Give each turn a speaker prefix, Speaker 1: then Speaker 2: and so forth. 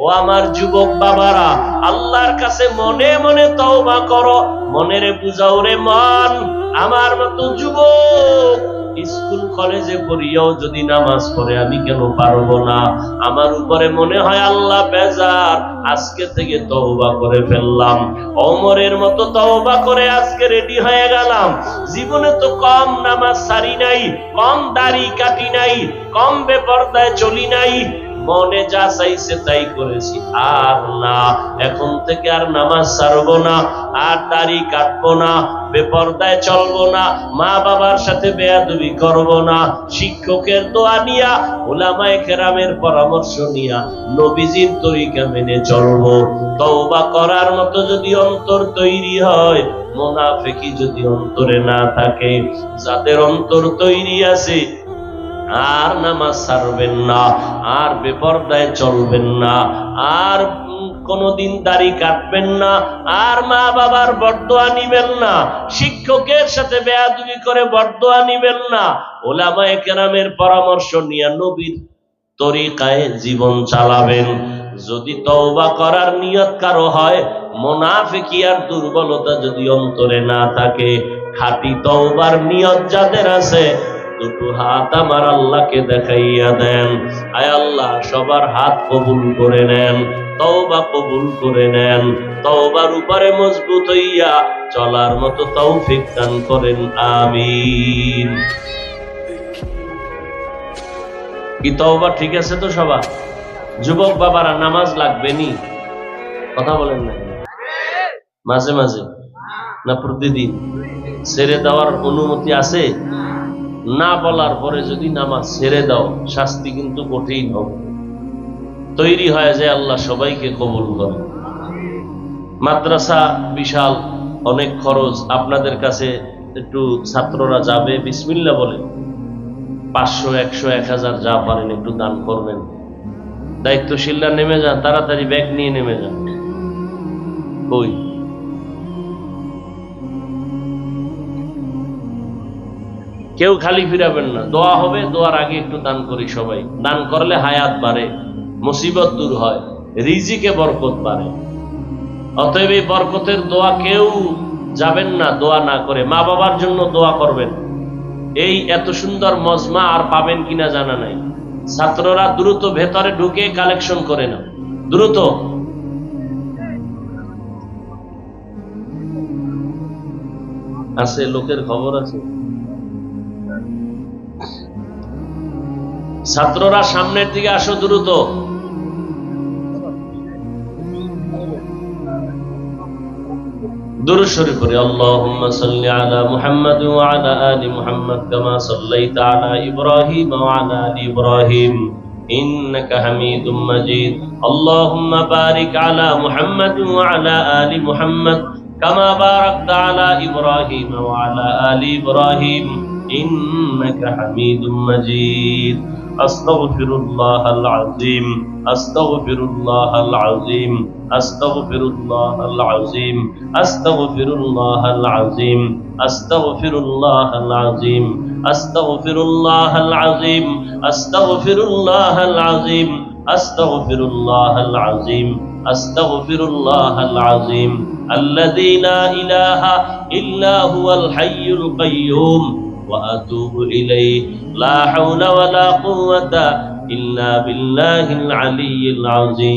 Speaker 1: ও আমার যুবক বাবারা, আল্লাহর কাছে মনে মনে তওবা করো, মনেরে বুঝাও রে মন। আমার মতো যুবক, স্কুল, কলেজে পড়িয়াও যদি নামাজ পড়ে, আমি কেন পারব না? আমার উপরে মনে হয় আল্লাহ বেজার, আজকে থেকে তওবা করে ফেললাম। অমরের মতো তওবা করে আজকে রেডি হয়ে গেলাম। জীবনে তো কম নামাজ সারি নাই, কম দাড়ি কাটি নাই, কম বেপর্দায় চলি নাই। মনে যা চাইছে তাই করেছি। আর না, এখন থেকে আর নামাজ ছাড়বো না, আর দাড়ি কাটবো না, বেপর্দায় চলবো না মা বাবার সাথে বেয়াদবি করব না, শিক্ষকের দোয়া নিয়া ওলামায়ে কেরামের পরামর্শ নিয়া নবীজির তরিকা মেনে চলবো। তওবা করার মতো যদি অন্তর তৈরি হয়, মোনাফেকি যদি অন্তরে না থাকে, যাদের অন্তর তৈরি আছে আর নামাজ ছাড়বেন না, আর বেপর্দায় চলবেন না, আর কোনোদিন দাড়ি কাটবেন না, আর মা বাবার বরদোয়া নিবেন না, শিক্ষকের সাথে বেয়াদুবি করে বরদোয়া নিবেন না, ওলামায়ে কেরামের পরামর্শ নিয়ে নবীর তরিকায় জীবন চালাবেন। যদি তওবা করার নিয়ত কারও হয়, মোনাফিকি দুর্বলতা যদি অন্তরে না থাকে, খাঁটি তওবার নিয়ত যাদের আছে দুটো হাত আমার আল্লাহকে দেখাইয়া দেন। আয় আল্লাহ, সবার হাত কবুল করে নেন, তওবা কবুল করে নেন, তওবার উপরে মজবুত হইয়া চলার মতো তৌফিক দান করেন, আমিন। কি তওবা, ঠিক আছে তো সবার? যুবক বাবারা, নামাজ লাগবে নি? কথা বলেন না মাঝে মাঝে? না প্রতিদিন? ছেড়ে দেওয়ার অনুমতি আছে? না বলার পরে যদি নামাজ ছেড়ে দাও, শাস্তি কিন্তু কঠিন হবে। তৈরি হয় যে আল্লাহ সবাইকে কবুল করে। মাদ্রাসা বিশাল, অনেক খরচ। আপনাদের কাছে একটু ছাত্ররা যাবে বিসমিল্লা বলে। পাঁচশো, একশো, এক হাজার যা পারেন একটু দান করবেন। দায়িত্বশীলরা নেমে যান, তাড়াতাড়ি ব্যাগ নিয়ে নেমে যান। ওই কেউ খালি ফিরাবেন না। দোয়া হবে, দোয়ার আগে একটু দান করি সবাই। দান করলে হায়াত বাড়ে, মুসিবত দূর হয়, রিজিকে বরকত বাড়ে। অতএব এই বরকতের দোয়া কেউ যাবেন না, দোয়া না করে। মা বাবার জন্য দোয়া করবেন। এই এত সুন্দর মজমা আর পাবেন কিনা জানা নাই। ছাত্ররা দ্রুত ভেতরে ঢুকে কালেকশন করে না দ্রুত। আছে, লোকের খবর আছে? ছাত্ররা সামনের দিকে আসো দ্রুত درود شريف قري اللهم صل على محمد وعلى آل محمد كما صليت على إبراهيم وعلى آل إبراهيم إنك حميد مجيد اللهم بارك على محمد وعلى آل محمد كما باركت على إبراهيم وعلى آل إبراهيم إنك حميد مجيد أستغفر الله العظيم أستغفر الله العظيم أستغفر الله العظيم أستغفر الله العظيم أستغفر الله العظيم أستغفر الله العظيم أستغفر الله العظيم أستغفر الله العظيم أستغفر الله العظيم الذي لا إله إلا هو الحي القيوم وأتوب إليه. لا حول ولا قوة إلا بالله العلي العظيم.